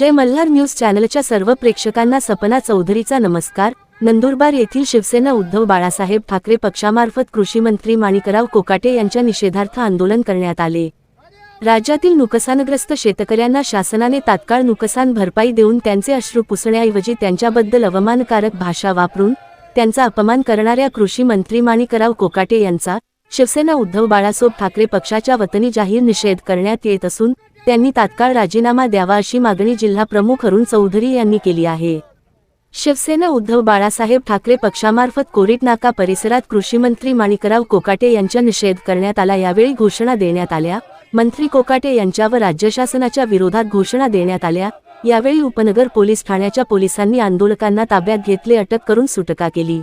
जय Malhar news चॅनलच्या सर्व प्रेक्षकांना सपना चौधरीचा नमस्कार. नंदुरबार येथील शिवसेना उद्धव बाळासाहेब ठाकरे पक्षामार्फत कृषी मंत्री माणिकराव कोकाटे यांच्या निषेधार्थ आंदोलन करण्यात आले. राज्यातील नुकसानग्रस्त शेतकऱ्यांना शासनाने तात्काळ नुकसान भरपाई देऊन त्यांचे अश्रू पुसण्याऐवजी त्यांच्याबद्दल अवमानकारक भाषा वापरून त्यांचा अपमान करणाऱ्या कृषी मंत्री माणिकराव कोकाटे यांचा शिवसेना उद्धव बाळासाहेब ठाकरे पक्षाच्या वतनी जाहीर निषेध करण्यात येत असून त्यांनी तात्काळ राजीनामा द्यावा अशी मागणी जिल्हा प्रमुख अरुण चौधरी यांनी केली आहे. शिवसेना उद्धव बाळासाहेब ठाकरे पक्षामार्फत कोरीट नाका परिसरात कृषीमंत्री माणिकराव कोकाटे यांच्या निषेध करण्यात आला. यावेळी घोषणा देण्यात आल्या. मंत्री कोकाटे यांच्यावर राज्य शासनाच्या विरोधात घोषणा देण्यात आल्या. यावेळी उपनगर पोलीस ठाण्याच्या पोलिसांनी आंदोलकांना ताब्यात घेतले अटक करून सुटका केली.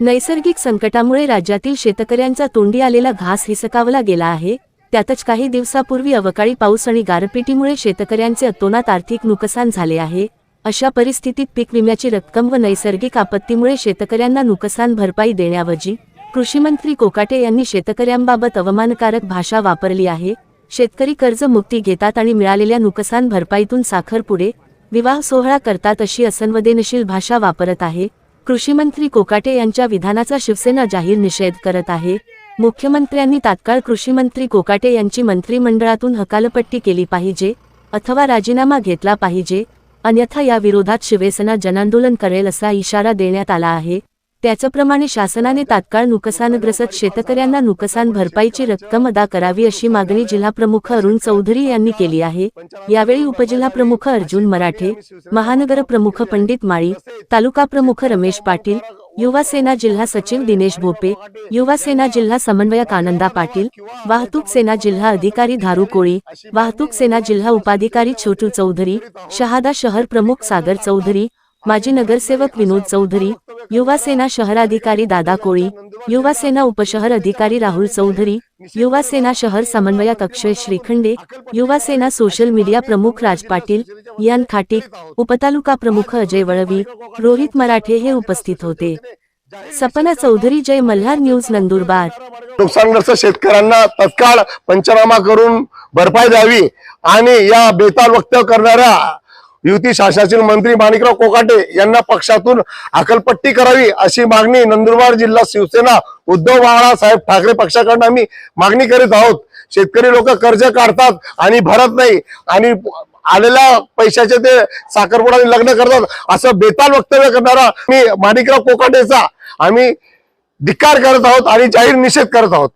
नैसर्गिक संकटामुळे राज्यातील शेतकऱ्यांचा तोंडी आलेला घास हिसकावला गेला आहे. त्यातच काही दिवसापूर्वी अवकाळी पाऊस आणि गारपिटीमुळे शेतकऱ्यांचे अतोनात आर्थिक नुकसान झाले आहे. अशा परिस्थितीत पीक विम्याची रक्कम व नैसर्गिक आपत्तीमुळे शेतकऱ्यांना नुकसान भरपाई देण्याऐवजी कृषीमंत्री कोकाटे यांनी शेतकऱ्यांबाबत अवमानकारक भाषा वापरली आहे. शेतकरी कर्ज मुक्ती घेतात आणि मिळालेल्या नुकसान भरपाईतून साखर पुढे विवाह सोहळा करतात अशी असंवेदनशील भाषा वापरत आहे. कृषीमंत्री कोकाटे यांच्या विधानाचा शिवसेना जाहीर निषेध करत आहे. मुख्यमंत्र्यांनी तात्काळ कृषीमंत्री कोकाटे यांची मंत्रिमंडळातून हकालपट्टी केली पाहिजे अथवा राजीनामा घेतला पाहिजे अन्यथा या विरोधात शिवसेना जनांदोलन करेल असा इशारा देण्यात आला आहे. त्याचप्रमाणे शासनाने तात्काळ नुकसानग्रस्त शेतकऱ्यांना नुकसान भरपाईची रक्कम अदा करावी अशी मागणी जिल्हाप्रमुख अरुण चौधरी यांनी केली आहे. यावेळी उपजिल्हाप्रमुख अर्जुन मराठे महानगर प्रमुख पंडित माळी तालुका प्रमुख रमेश पाटील युवा सेना जिल्हा सचिव दिनेश भोपे युवा सेना जिल्हा समन्वयक आनंदा पाटील वाहतूक सेना जिल्हा अधिकारी धारू कोळी वाहतूक सेना जिल्हा उपाधिकारी छोटू चौधरी शहादा शहर प्रमुख सागर चौधरी माजी नगरसेवक विनोद चौधरी युवासेना शहराधिकारी दादा कोळी युवासेना उपशहर अधिकारी राहुल चौधरी युवासेना शहर समन्वयक अक्षय श्रीखंडे युवासेना सोशल मीडिया प्रमुख राज पाटील यान खाटीक उपतालुका प्रमुख अजय वळवी रोहित मराठे हे उपस्थित होते. सपना चौधरी जय मल्हार न्यूज नंदुरबार. नुकसानग्रस्त शेतकऱ्यांना तत्काळ पंचनामा करून भरपाई द्यावी आणि या बेताल वक्तव्य करणाऱ्या युती शासनातील मंत्री माणिकराव कोकाटे यांना पक्षातून अकलपट्टी करावी अशी मागणी नंदुरबार जिल्हा शिवसेना उद्धव बाळासाहेब ठाकरे पक्षाकडून आम्ही मागणी करीत आहोत. शेतकरी लोक कर्ज काढतात आणि भरत नाही. आणि आलेल्या पैशाचे ते साखरपुडा लग्न करतात. असं बेताल वक्तव्य करणारा मी माणिकराव कोकाटेचा आम्ही धिक्कार करत आहोत आणि जाहीर निषेध करत आहोत.